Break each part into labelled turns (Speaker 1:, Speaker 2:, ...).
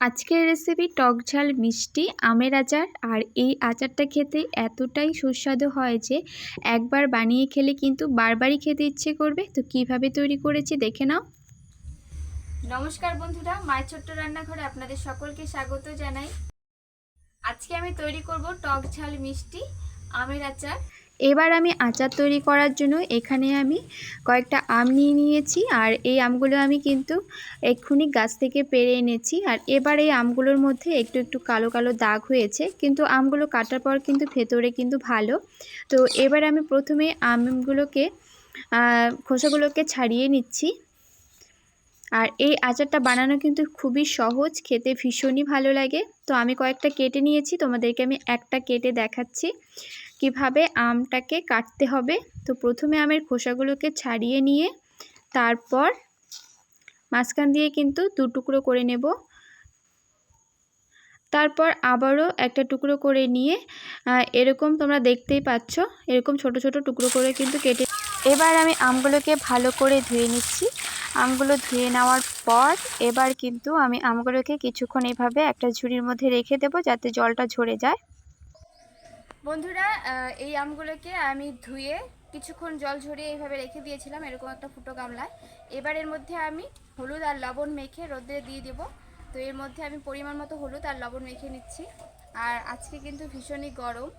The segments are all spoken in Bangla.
Speaker 1: আজকের রেসিপি টক ঝাল মিষ্টি, আমের আচার। আর এই আচারটা খেতে এতটাই সুস্বাদু হয় যে, একবার বানিয়ে খেলে কিন্তু বারবারই খেতে ইচ্ছে করবে। তো কীভাবে তৈরি করেছি দেখে নাও। নমস্কার বন্ধুরা, মায়ের ছোট্ট রান্নাঘরে আপনাদের সকলকে স্বাগত জানাই। আজকে আমি তৈরি করব টক ঝাল মিষ্টি, আমের আচার। এবার আমি আচার তৈরি করার জন্য এখানে আমি কয়েকটা আম নিয়ে নিয়েছি, আর এই আমগুলো আমি কিন্তু এক্ষুনি গাছ থেকে পেরে এনেছি। আর এবার এই আমগুলোর মধ্যে একটু একটু কালো কালো দাগ হয়েছে, কিন্তু আমগুলো কাটার পর কিন্তু ভেতরে কিন্তু ভালো। তো এবার আমি প্রথমে আমগুলোকে খোসাগুলোকে ছাড়িয়ে নিচ্ছি। আর এই আচারটা বানানো কিন্তু খুবই সহজ, খেতে ভীষণই ভালো লাগে। তো আমি কয়েকটা কেটে নিয়েছি, তোমাদেরকে আমি একটা কেটে দেখাচ্ছি। কীভাবে আমটাকে কাটতে হবে? তো প্রথমে আমের খোসাগুলোকে ছাড়িয়ে নিয়ে তারপর মাঝখান দিয়ে কিন্তু দু টুকরো করে নেব। তারপর আবারও একটা টুকরো করে নিয়ে এরকম তোমরা দেখতেই পাচ্ছ, এরকম ছোট ছোট টুকরো করে কিন্তু কেটে এবার আমি আমগুলোকে ভালো করে ধুয়ে নিচ্ছি। আমগুলো ধুয়ে নেওয়ার পর এবার কিন্তু আমি আমগুলোকে কিছুক্ষণ এভাবে একটা ঝুড়ির মধ্যে রেখে দেব যাতে জলটা ঝরে যায়। বন্ধুরা এই আমগুলোকে আমি ধুয়ে কিছুক্ষণ জল ঝরিয়ে এইভাবে রেখে দিয়েছিলাম, এরকম একটা ফুটো গামলায় এবার এর মধ্যে আমি হলুদ আর লবণ মেখে রোদে দিয়ে দেবো। তো এর মধ্যে আমি পরিমাণ মতো হলুদ আর লবণ মেখে নিচ্ছি। আর আজকে কিন্তু ভীষণই গরম।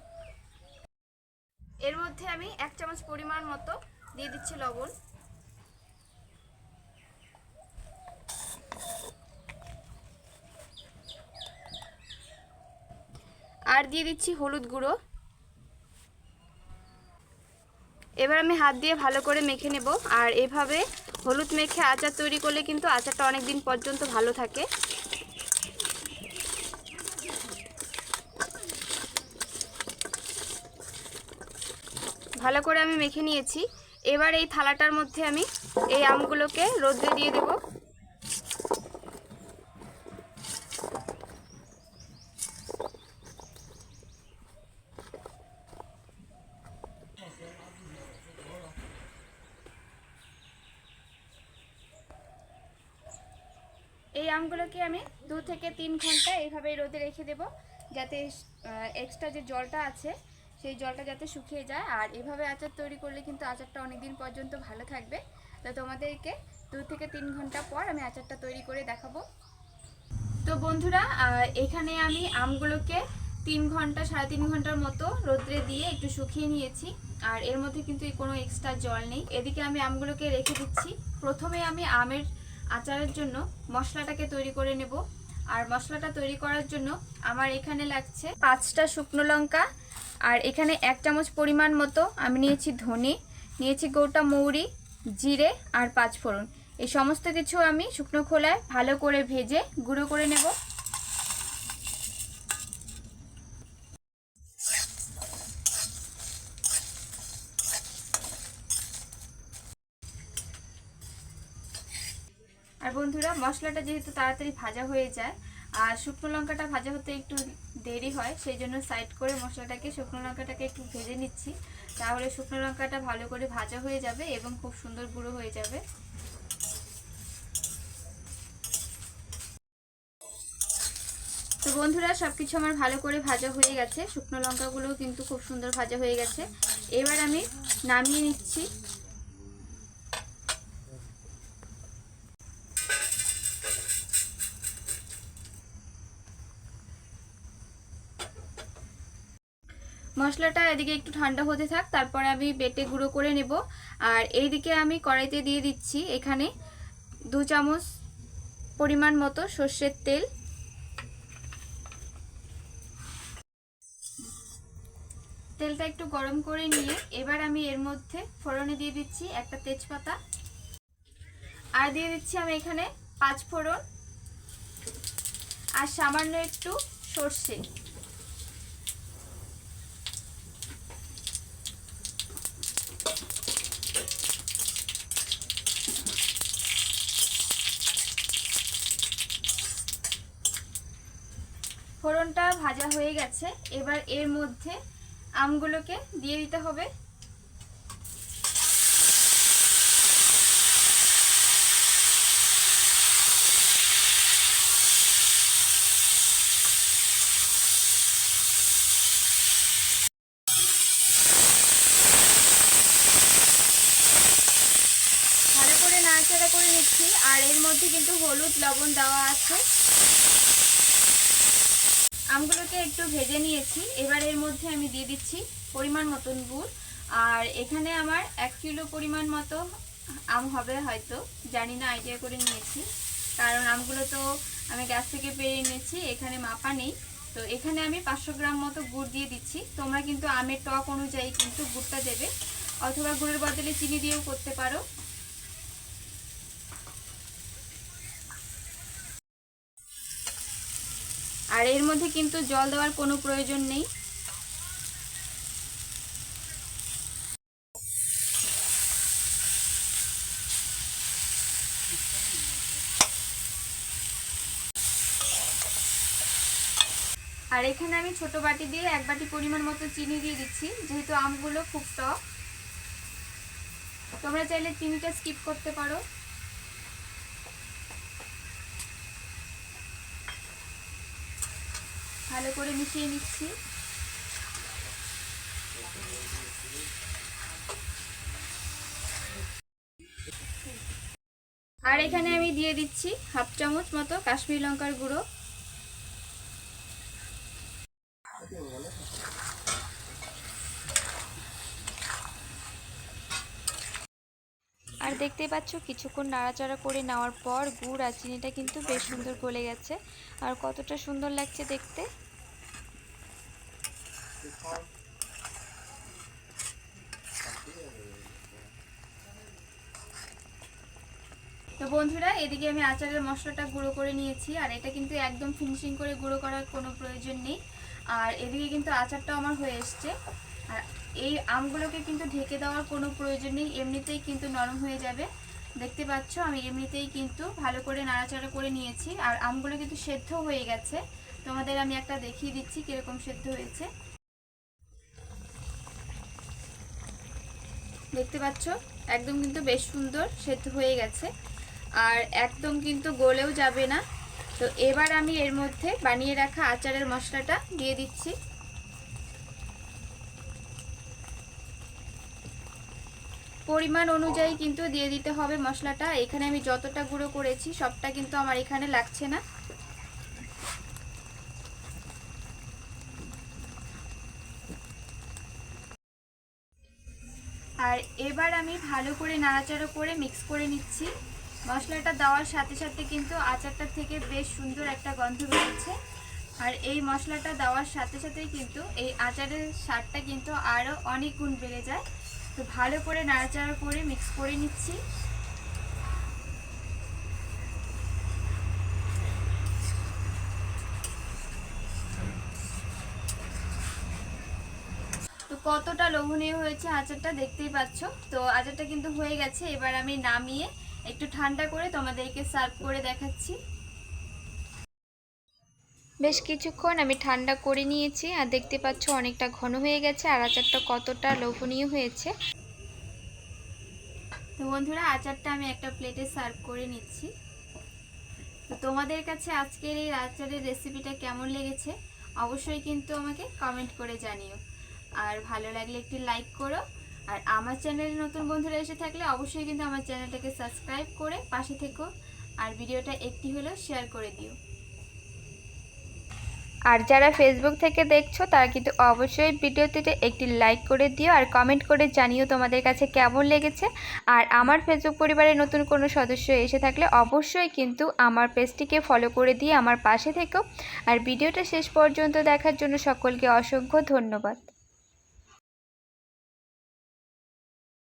Speaker 1: এর মধ্যে আমি এক চামচ পরিমাণ মতো দিয়ে দিচ্ছি লবণ। আর দিয়ে দিচ্ছি হলুদ গুঁড়ো। এবার আমি হাত দিয়ে ভালো করে মেখে নেব। আর এভাবে হলুদ মেখে আচার তৈরি করলে কিন্তু আচারটা অনেক দিন পর্যন্ত ভালো থাকে। ভালো করে আমি মেখে নিয়েছি। এবার এই থালাটার মধ্যে আমি এই আমগুলোকে রোদ্রে দিয়ে দেবো। আমগুলোকে আমি দু থেকে তিন ঘণ্টা এইভাবে রোদে রেখে দেব, যাতে এক্সট্রা যে জলটা আছে, সেই জলটা যাতে শুকিয়ে যায়। আর এভাবে আচার তৈরি করলে কিন্তু আচারটা অনেক দিন পর্যন্ত ভালো থাকবে। তো তোমাদেরকে দু থেকে তিন ঘণ্টা পর আমি আচারটা তৈরি করে দেখাবো। তো বন্ধুরা এখানে আমি আমগুলোকে তিন ঘণ্টা, সাড়ে তিন ঘণ্টার মতো রোদ্রে দিয়ে একটু শুকিয়ে নিয়েছি। আর এর মধ্যে কিন্তু কোনো এক্সট্রা জল নেই। এদিকে আমি আমগুলোকে রেখে দিচ্ছি। প্রথমে আমি আমের আচারের জন্য মশলাটাকে তৈরি করে নেব। আর মশলাটা তৈরি করার জন্য আমার এখানে লাগছে পাঁচটা শুকনো লঙ্কা। আর এখানে এক চামচ পরিমাণ মতো আমি নিয়েছি ধনে, নিয়েছি গোটা মৌরি, জিরে আর পাঁচফোড়ন। এই সমস্ত কিছু আমি শুকনো খোলায় ভালো করে ভেজে গুঁড়ো করে নেব। বন্ধুরা, মশলাটা যেহেতু তাড়াতাড়ি ভাজা হয়ে যায়, আর শুকনো লঙ্কাটা ভাজা হতে একটু দেরি হয়, সেই জন্য সাইড করে মশলাটাকে, শুকনো লঙ্কাটাকে একটু ভেজে নিচ্ছি। তাহলে শুকনো লঙ্কাটা ভালো করে ভাজা হয়ে যাবে এবং খুব সুন্দর গুঁড়ো হয়ে যাবে। তো বন্ধুরা সব কিছু আমার ভালো করে ভাজা হয়ে গেছে। শুকনো লঙ্কাগুলোও কিন্তু খুব সুন্দর ভাজা হয়ে গেছে। এবার আমি নামিয়ে নিচ্ছি। মশলাটা এদিকে একটু ঠান্ডা হতে থাক, তারপরে আমি বেটে গুঁড়ো করে নেব। আর এইদিকে আমি কড়াইতে দিয়ে দিচ্ছি এখানে দু চামচ পরিমাণ মতো সর্ষের তেল। তেলটা একটু গরম করে নিয়ে এবার আমি এর মধ্যে ফোড়নে দিয়ে দিচ্ছি একটা তেজপাতা। আর দিয়ে দিচ্ছি আমি এখানে পাঁচ ফোড়ন। আর সামান্য একটু সর্ষে। ফোড়নটা ভাজা হয়ে গেছে। এবার এর মধ্যে আমগুলোকে দিয়ে দিতে হবে। ভালো করে নাড়াচাড়া করে নিচ্ছি। আর এর মধ্যে কিন্তু হলুদ লবণ দেওয়া আছে। আমগুলোকে একটু ভেজে নিয়েছি। এবার এর মধ্যে আমি দিয়ে দিচ্ছি পরিমাণ মতন গুড়। আর এখানে আমার এক কিলো পরিমাণ মতো আম হবে হয়তো, জানি না আইডিয়া করে নিয়েছি। কারণ আমগুলো তো আমি গাছ থেকে পেরে এনেছি, এখানে মাপা নেই। তো এখানে আমি পাঁচশো গ্রাম মতো গুড় দিয়ে দিচ্ছি। তোমরা কিন্তু আমের টক অনুযায়ী কিন্তু গুড়টা দেবে। অথবা গুড়ের বদলে চিনি দিয়েও করতে পারো। আর এর মধ্যে কিন্তু জল দেওয়ার কোনো প্রয়োজন নেই। আর এখানে আমি ছোট বাটি দিয়ে এক বাটি পরিমাণ মতো চিনি দিয়ে দিচ্ছি, যেহেতু আমগুলো খুব টক তোমরা চাইলে চিনিটা স্কিপ করতে পারো। ভালো করে মিশিয়ে নিচ্ছি। আর এখানে আমি দিয়ে দিচ্ছি হাফ চামচ মতো কাশ্মীর লঙ্কার গুঁড়ো। আর দেখতেই পাচ্ছ, কিছুক্ষণ নাড়াচাড়া করে নেওয়ার পর গুড় আর চিনিটা কিন্তু বেশ সুন্দর গলে গেছে। আর কতটা সুন্দর লাগছে দেখতে। তো বন্ধুরা, এদিকে আমি আচারের মশলাটা গুঁড়ো করে নিয়েছি, আর এটা কিন্তু একদম ফিনিশিং করে গুঁড়ো করার কোনো প্রয়োজন নেই। আর এদিকে কিন্তু আচারটাও আমার হয়ে এসছে। আর এই আমগুলোকে কিন্তু ঢেকে দেওয়ার কোনো প্রয়োজন নেই, এমনিতেই কিন্তু নরম হয়ে যাবে। দেখতে পাচ্ছ, আমি এমনিতেই কিন্তু ভালো করে নাড়াচাড়া করে নিয়েছি, আর আমগুলো কিন্তু সেদ্ধ হয়ে গেছে। তোমাদের আমি একটা দেখিয়ে দিচ্ছি কীরকম সেদ্ধ হয়েছে। দেখতে পাচ্ছ? একদম কিন্তু বেশ সুন্দর, সেদ্ধ হয়ে গেছে। আর একদম কিন্তু গলেও যাবে না। তো এবার আমি এর মধ্যে বানিয়ে রাখা আচারের মশলাটা দিয়ে দিচ্ছি। পরিমাণ অনুযায়ী কিন্তু দিয়ে দিতে হবে মশলাটা। এখানে আমি যতটা গুঁড়ো করেছি, সবটা কিন্তু আমার এখানে লাগছে না আর এবার আমি ভালো করে নাড়াচাড়া করে মিক্স করে নিচ্ছি। মশলাটা দেওয়ার সাথে সাথে কিন্তু আচারটা থেকে বেশ সুন্দর একটা গন্ধ বেরোচ্ছে। আর এই মশলাটা দেওয়ার সাথে সাথেই কিন্তু এই আচারের স্বাদটা কিন্তু আরও অনেক গুণ বেড়ে যায়। তো ভালো করে নাড়াচাড়া করে মিক্স করে নিচ্ছি। কতটা লোভনীয় হয়েছে আচারটা দেখতেই পাচ্ছ। তো আচারটা কিন্তু হয়ে গেছে এবার আমি নামিয়ে একটু ঠান্ডা করে তোমাদেরকে সার্ভ করে দেখাচ্ছি। বেশ কিছুক্ষণ আমি ঠান্ডা করে নিয়েছি আর দেখতে পাচ্ছ অনেকটা ঘন হয়ে গেছে আর আচারটা কতটা লোভনীয় হয়েছে। তো বন্ধুরা আচারটা আমি একটা প্লেটে সার্ভ করে নিচ্ছি। তো তোমাদের কাছে আজকের এই আচারের রেসিপিটা কেমন লেগেছে অবশ্যই কিন্তু আমাকে কমেন্ট করে জানিও। আর ভালো লাগলে একটি লাইক করো। আর আমার চ্যানেলে নতুন বন্ধুরা এসে থাকলে অবশ্যই কিন্তু আমার চ্যানেলটাকে সাবস্ক্রাইব করে পাশে থেকো। আর ভিডিওটা একটি হলেও শেয়ার করে দিও। আর যারা ফেসবুক থেকে দেখছ, তারা কিন্তু অবশ্যই ভিডিওটিতে একটি লাইক করে দিও আর কমেন্ট করে জানিও তোমাদের কাছে কেমন লেগেছে। আর আমার ফেসবুক পরিবারের নতুন কোনো সদস্য এসে থাকলে অবশ্যই কিন্তু আমার পেজটিকে ফলো করে দিয়ে আমার পাশে থেকো। আর ভিডিওটা শেষ পর্যন্ত দেখার জন্য সকলকে অসংখ্য ধন্যবাদ।